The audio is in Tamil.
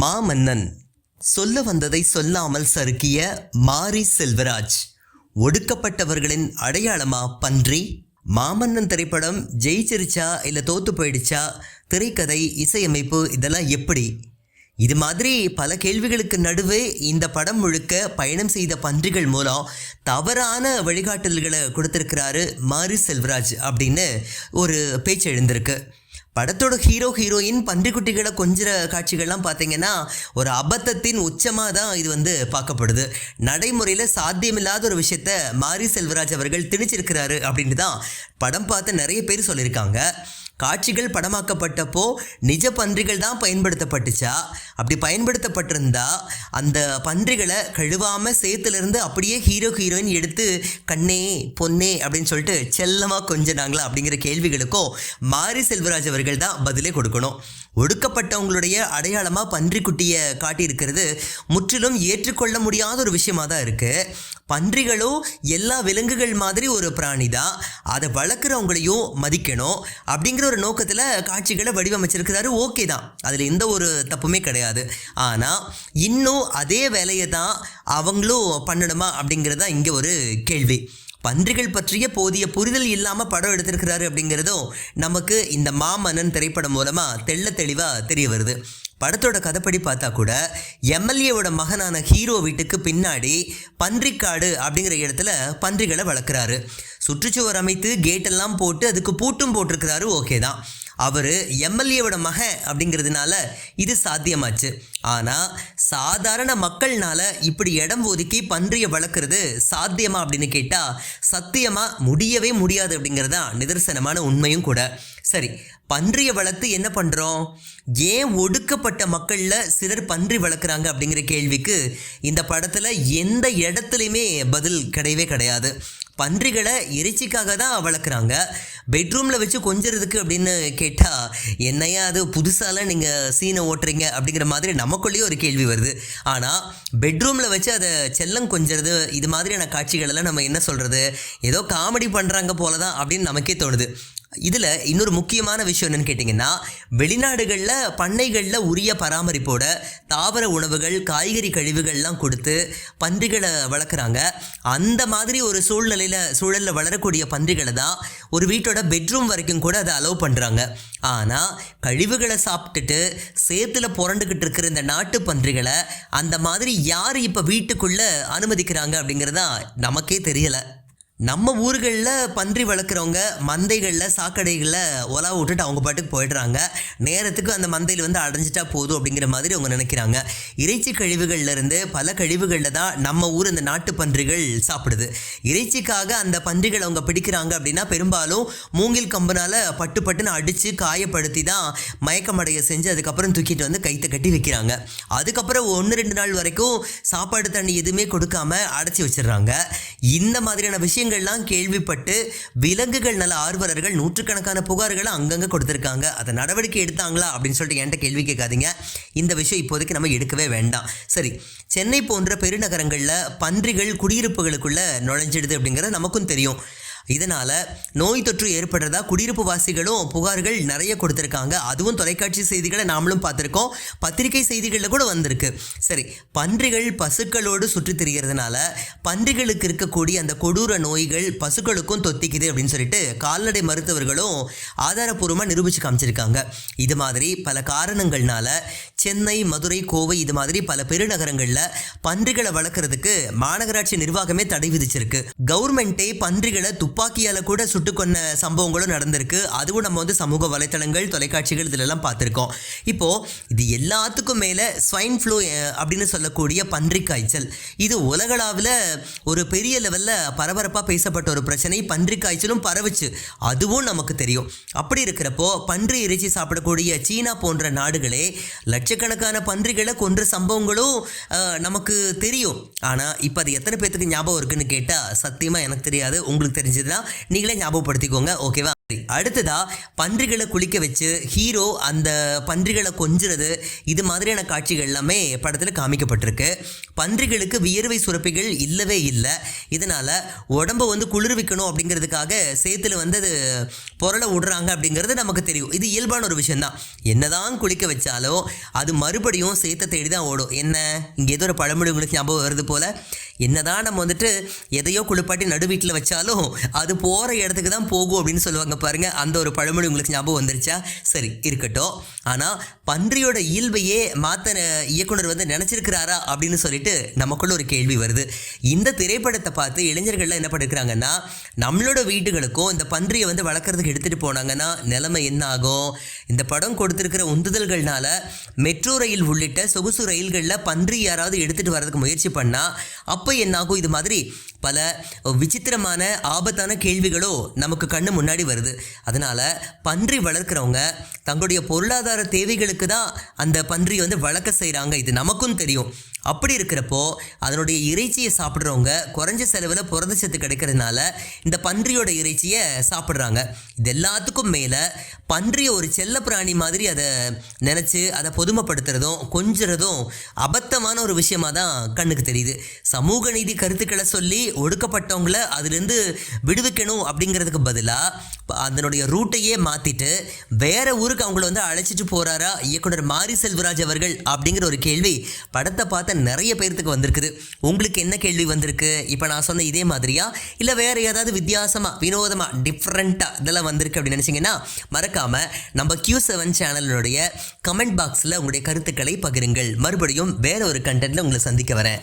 மாமன்னன் சொல்ல வந்ததை சொல்லாமல் சறுக்கிய மாரி செல்வராஜ் ஒடுக்கப்பட்டவர்களின் அடையாளமா பன்றி? மாமன்னன் திரைப்படம் ஜெயிச்சிருச்சா இல்லை தோத்து போயிடுச்சா? திரைக்கதை இசையமைப்பு இதெல்லாம் எப்படி? இது மாதிரி பல கேள்விகளுக்கு நடுவே இந்த படம் முழுக்க பயணம் செய்த பன்றிகள் மூலம் தவறான வழிகாட்டுதல்களை கொடுத்துருக்கிறாரு மாரி செல்வராஜ் அப்படின்னு ஒரு பேச்சு எழுந்திருக்கு. படத்தோட ஹீரோ ஹீரோயின் பன்றிக்குட்டிகளை கொஞ்சிற காட்சிகள்லாம் பார்த்தீங்கன்னா ஒரு அபத்தத்தின் உச்சமாக தான் இது வந்து பார்க்கப்படுது. நடைமுறையில் சாத்தியமில்லாத ஒரு விஷயத்த மாரி செல்வராஜ் அவர்கள் திணிச்சிருக்கிறாரு அப்படின்னு தான் படம் பார்த்த நிறைய பேர் சொல்லியிருக்காங்க. காட்சிகள் படமாக்கப்பட்டப்போ நிஜ பன்றிகள் தான் பயன்படுத்தப்பட்டுச்சா? அப்படி பயன்படுத்தப்பட்டிருந்தா அந்த பன்றிகளை கழுவாமல் சேத்துலேருந்து அப்படியே ஹீரோ ஹீரோயின் எடுத்து கண்ணே பொன்னே அப்படின்னு சொல்லிட்டு செல்லமாக கொஞ்சினாங்களா அப்படிங்கிற கேள்விகளுக்கும் மாரி செல்வராஜ் அவர்கள் தான் பதிலே கொடுக்கணும். ஒடுக்கப்பட்டவங்களுடைய அடையாளமாக பன்றிக்குட்டியை காட்டியிருக்கிறது முற்றிலும் ஏற்றுக்கொள்ள முடியாத ஒரு விஷயமா தான் இருக்குது பன்றிகளும் எல்லா விலங்குகள் மாதிரி ஒரு பிராணி தான் அதை வளர்க்குறவங்களையும் மதிக்கணும் அப்படிங்கிற ஒரு நோக்கத்தில் காட்சிகளை வடிவமைச்சிருக்கிறாரு ஓகே தான். அதில் எந்த ஒரு தப்புமே கிடையாது. ஆனால் இன்னும் அதே வேலையை தான் அவங்களும் பண்ணணுமா அப்படிங்கிறது தான் இங்கே ஒரு கேள்வி. பன்றிகள் பற்றிய போதிய புரிதல் இல்லாமல் படம் எடுத்திருக்கிறாரு அப்படிங்கிறதும் நமக்கு இந்த மாமன்னன் திரைப்படம் மூலமாக தெள்ள தெளிவாக தெரிய வருது. படத்தோட கதைப்படி பார்த்தா கூட எம்எல்ஏவோட மகனான ஹீரோ வீட்டுக்கு பின்னாடி பன்றிக்காடு அப்படிங்கிற இடத்துல பன்றிகளை வளர்க்குறாரு. சுற்றுச்சுவர் அமைத்து கேட்டெல்லாம் போட்டு அதுக்கு பூட்டும் போட்டிருக்கிறாரு ஓகே தான். அவர் எம்எல்ஏவோட மகன் அப்படிங்கிறதுனால இது சாத்தியமாச்சு. ஆனால் சாதாரண மக்கள்னால இப்படி இடம் ஒதுக்கி பன்றியை வளர்க்குறது சாத்தியமா அப்படின்னு கேட்டால் சத்தியமாக முடியவே முடியாது அப்படிங்கிறது தான் நிதர்சனமான உண்மையும் கூட. சரி பன்றியை வளர்த்து என்ன பண்ணுறோம் ஏன் ஒடுக்கப்பட்ட மக்களில் சிலர் பன்றி வளர்க்குறாங்க அப்படிங்கிற கேள்விக்கு இந்த படத்தில் எந்த இடத்துலையுமே பதில் கிடையவே கிடையாது. பன்றிகளை இறைச்சிக்காக தான் வளர்க்குறாங்க. பெட்ரூமில் வச்சு கொஞ்சிறதுக்கு அப்படின்னு கேட்டால் என்னையா அது புதுசாலாம் நீங்கள் சீனை ஓட்டுறீங்க அப்படிங்கிற மாதிரி நமக்குள்ளேயே ஒரு கேள்வி வருது. ஆனால் பெட்ரூமில் வச்சு அதை செல்லம் கொஞ்சிறது இது மாதிரியான காட்சிகளெல்லாம் நம்ம என்ன சொல்கிறது ஏதோ காமெடி பண்ணுறாங்க போல தான் அப்படின்னு நமக்கே தோணுது. இதில் இன்னொரு முக்கியமான விஷயம் என்னென்னு கேட்டிங்கன்னா வெளிநாடுகளில் பண்ணைகளில் உரிய பராமரிப்போட தாவர உணவுகள் காய்கறி கழிவுகள்லாம் கொடுத்து பன்றிகளை வளர்க்குறாங்க. அந்த மாதிரி ஒரு சூழ்நிலையில் சூழலில் வளரக்கூடிய பன்றிகளை தான் ஒரு வீட்டோட பெட்ரூம் வரைக்கும் கூட அதை அலோவ் பண்ணுறாங்க ஆனால் கழிவுகளை சாப்பிட்டுட்டு சேத்துல புரண்டுக்கிட்டு இருக்கிற இந்த நாட்டு பன்றிகளை அந்த மாதிரி யார் இப்போ வீட்டுக்குள்ளே அனுமதிக்கிறாங்க அப்படிங்கிறதா நமக்கே தெரியலை. நம்ம ஊர்களில் பன்றி வளர்க்குறவங்க மந்தைகளில் சாக்கடைகளில் உலா விட்டுட்டு அவங்க பாட்டுக்கு போயிடுறாங்க. நேரத்துக்கு அந்த மந்தையில் வந்து அடைஞ்சிட்டா போதும் அப்படிங்கிற மாதிரி அவங்க நினைக்கிறாங்க. இறைச்சி கழிவுகள்லேருந்து பல கழிவுகளில் தான் நம்ம ஊர் இந்த நாட்டு பன்றிகள் சாப்பிடுது. இறைச்சிக்காக அந்த பன்றிகள் அவங்க பிடிக்கிறாங்க அப்படின்னா பெரும்பாலும் மூங்கில் கம்பினால் பட்டு பட்டுன்னு அடித்து காயப்படுத்தி தான் மயக்கமடைய செஞ்சு அதுக்கப்புறம் தூக்கிட்டு வந்து கைத்தை கட்டி வைக்கிறாங்க. அதுக்கப்புறம் ஒன்று ரெண்டு நாள் வரைக்கும் சாப்பாடு தண்ணி எதுவுமே கொடுக்காம அடைச்சி வச்சிடுறாங்க. இந்த மாதிரியான விஷயங்கள்லாம் கேள்விப்பட்டு விலங்குகள் நல ஆர்வலர்கள் நூற்றுக்கணக்கான புகார்களை அங்கங்கே கொடுத்துருக்காங்க. அதை நடவடிக்கை எடுத்தாங்களா அப்படின்னு சொல்லிட்டு என்கிட்ட கேள்வி கேட்காதீங்க. இந்த விஷயம் இப்போதைக்கு நம்ம எடுக்கவே வேண்டாம். சரி சென்னை போன்ற பெருநகரங்களில் பன்றிகள் குடியிருப்புகளுக்குள்ள நுழைஞ்சிடுது அப்படிங்கிறது நமக்கும் தெரியும். இதனால் நோய் தொற்று ஏற்படுறதா குடியிருப்பு வாசிகளும் புகார்கள் நிறைய கொடுத்துருக்காங்க. அதுவும் தொலைக்காட்சி செய்திகளை நாமளும் பார்த்துருக்கோம். பத்திரிகை செய்திகளில் கூட வந்திருக்கு. சரி பன்றிகள் பசுக்களோடு சுற்றி திரிகிறதுனால பன்றிகளுக்கு இருக்கக்கூடிய அந்த கொடூர நோய்கள் பசுக்களுக்கும் தொத்திக்குது அப்படின்னு சொல்லிட்டு கால்நடை மருத்துவர்களும் ஆதாரப்பூர்வமாக நிரூபித்து காமிச்சிருக்காங்க. இது மாதிரி பல காரணங்கள்னால சென்னை மதுரை கோவை இது மாதிரி பல பெருநகரங்களில் பன்றிகளை வளர்க்குறதுக்கு மாநகராட்சி நிர்வாகமே தடை விதிச்சிருக்கு. கவர்மெண்ட்டே பன்றிகளை துப்பாக்கியால் கூட சுட்டு கொன்ன சம்பவங்களும் நடந்திருக்கு. அதுவும் நம்ம வந்து சமூக வலைத்தளங்கள் தொலைக்காட்சிகள் இதிலெல்லாம் பார்த்துருக்கோம். இப்போது இது எல்லாத்துக்கும் மேலே ஸ்வைன் ஃப்ளூ அப்படின்னு சொல்லக்கூடிய பன்றி காய்ச்சல். இது உலகளாவில் ஒரு பெரிய லெவலில் பரபரப்பாக பேசப்பட்ட ஒரு பிரச்சனை. பன்றி காய்ச்சலும் பரவுச்சு. அதுவும் நமக்கு தெரியும். அப்படி இருக்கிறப்போ பன்றி இறைச்சி சாப்பிடக்கூடிய சீனா போன்ற நாடுகளே லட்சக்கணக்கான பன்றிகளை கொன்ற சம்பவங்களும் நமக்கு தெரியும். ஆனால் இப்போ அது எத்தனை பேர்த்துக்கு ஞாபகம் இருக்குன்னு கேட்டால் சத்தியமாக எனக்கு தெரியாது. உங்களுக்கு தெரிஞ்சதுன்னா நீங்களே ஞாபகப்படுத்திக்கோங்க. ஓகேவா சரி, அடுத்ததா பன்றிகளை குளிக்க வச்சு ஹீரோ அந்த பன்றிகளை கொஞ்சுறது இது மாதிரியான காட்சிகள் எல்லாமே படத்தில் காமிக்கப்பட்டிருக்கு. பன்றிகளுக்கு வியர்வை சுரப்பிகள் இல்லவே இல்லை. இதனால் உடம்பை வந்து குளிர்விக்கணும் அப்படிங்கிறதுக்காக சேத்துல வந்து அது புரள விடுறாங்க அப்படிங்கிறது நமக்கு தெரியும். இது இயல்பான ஒரு விஷயம்தான். என்னதான் குளிக்க வச்சாலும் அது மறுபடியும் சேத்த தேடி தான் ஓடும். என்ன? இங்கே ஏதோ ஒரு பழமொழி உங்களுக்கு ஞாபகம் வருது போல். என்னதான் நம்ம வந்துட்டு எதையோ குளிப்பாட்டி நடு வீட்டில் வச்சாலும் அது போகிற இடத்துக்கு தான் போகும் அப்படின்னு சொல்லுவாங்க பாருங்கள் அந்த ஒரு பழமொழி உங்களுக்கு ஞாபகம் வந்துருச்சா? சரி இருக்கட்டும். ஆனால் பன்றியோட இயல்பையே மாற்ற இயக்குனர் வந்து நினச்சிருக்கிறாரா அப்படின்னு சொல்லிட்டு நமக்குள்ள ஒரு கேள்வி வருது. இந்த திரைப்படத்தை பார்த்து இளைஞர்கள்லாம் என்ன பண்ணிருக்கிறாங்கன்னா நம்மளோட வீட்டுகளுக்கும் இந்த பன்றியை வந்து வளர்க்குறதுக்கு எடுத்துகிட்டு போனாங்கன்னா நிலைமை என்ன ஆகும்? இந்த படம் கொடுத்துருக்கிற உந்துதல்கள்னால மெட்ரோ ரயில் உள்ளிட்ட சொகுசு ரயில்களில் பன்றி யாராவது எடுத்துகிட்டு வரதுக்கு முயற்சி பண்ணால் அப்போ என்னாகும்? இது மாதிரி பல விசித்திரமான ஆபத்தான கேள்விகளோ நமக்கு கண்ணு முன்னாடி வருது. அதனால் பன்றி வளர்க்குறவங்க தங்களுடைய பொருளாதார தேவைகளுக்கு தான் அந்த பன்றியை வந்து வளர்க்க செய்கிறாங்க இது நமக்கும் தெரியும். அப்படி இருக்கிறப்போ அதனுடைய இறைச்சியை சாப்பிட்றவங்க குறைஞ்ச செலவில் புரதச்சத்து கிடைக்கிறதுனால இந்த பன்றியோட இறைச்சியை சாப்பிட்றாங்க. இது எல்லாத்துக்கும் மேலே பன்றியை ஒரு செல்ல பிராணி மாதிரி அதை நினச்சி அதை பொதுமைப்படுத்துறதும் கொஞ்சுறதும் அபத்தமான ஒரு விஷயமா தான் கண்ணுக்கு தெரியுது. சமூக நீதி கருத்துக்களை சொல்லி ஒடுக்கப்பட்டவங்கள அதுலேருந்து விடுவிக்கணும் அப்படிங்கிறதுக்கு பதிலாக அதனுடைய ரூட்டையே மாற்றிட்டு வேற ஊருக்கு அவங்கள வந்து அழைச்சிட்டு போகிறாரா இயக்குனர் மாரி செல்வராஜ் அவர்கள் அப்படிங்கிற ஒரு கேள்வி படத்தை பார்த்து நிறைய பேர்த்துக்கு வந்திருக்குது. உங்களுக்கு என்ன கேள்வி வந்திருக்கு? இப்போ நான் சொன்ன இதே மாதிரியா? இல்லை வேற ஏதாவது வித்தியாசமாக வினோதமாக டிஃப்ரெண்ட்டாக இதெல்லாம் வந்திருக்கு அப்படின்னு நினச்சிங்கன்னா மறக்காமல் நம்ம கியூ செவன் சேனலினுடைய கமெண்ட் பாக்ஸில் உங்களுடைய கருத்துக்களை பகிருங்கள். மறுபடியும் வேற ஒரு கண்டென்ட்டில் உங்களை சந்திக்க வரேன்.